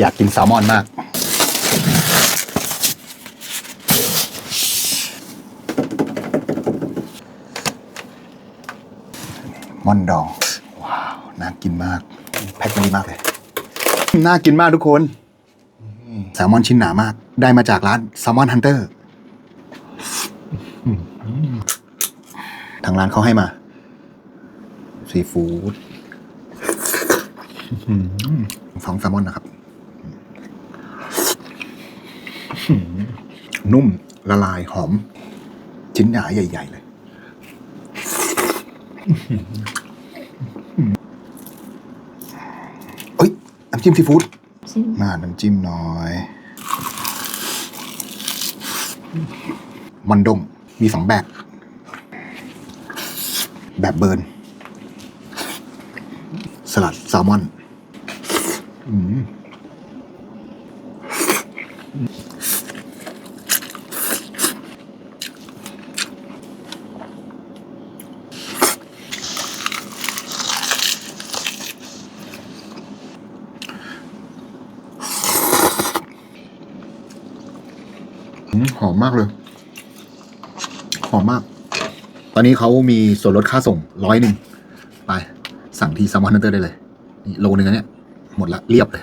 อยากกินแซลมอนมาก ม่อนดอง ว้าว น่ากินมาก แพ็คมาดีมากเลย น่ากินมากทุกคนแซลมอนชิ้นหนามาก ได้มาจากร้านแซลมอนฮันเตอร์ทางร้านเขาให้มา ซีฟู้ดอื้อหือฟองแซลมอนนะครับ นุ่มละลายหอม ชิ้นหนาใหญ่ ๆ เลย เอ้ย น้ำจิ้มซีฟู้ดชิมมาน้ำจิ้มหน่อย มันดง มีสองแบบ แบบเบิร์น สลัดแซลมอน อืมอืม หอมมากเลย หอมมาก ตอนนี้เขามีส่วนลดค่าส่งร้อยหนึ่งไป สั่งที่ซัมมอนเตอร์ได้เลย นี่โลนึงนะเนี่ยหมดละเรียบเลย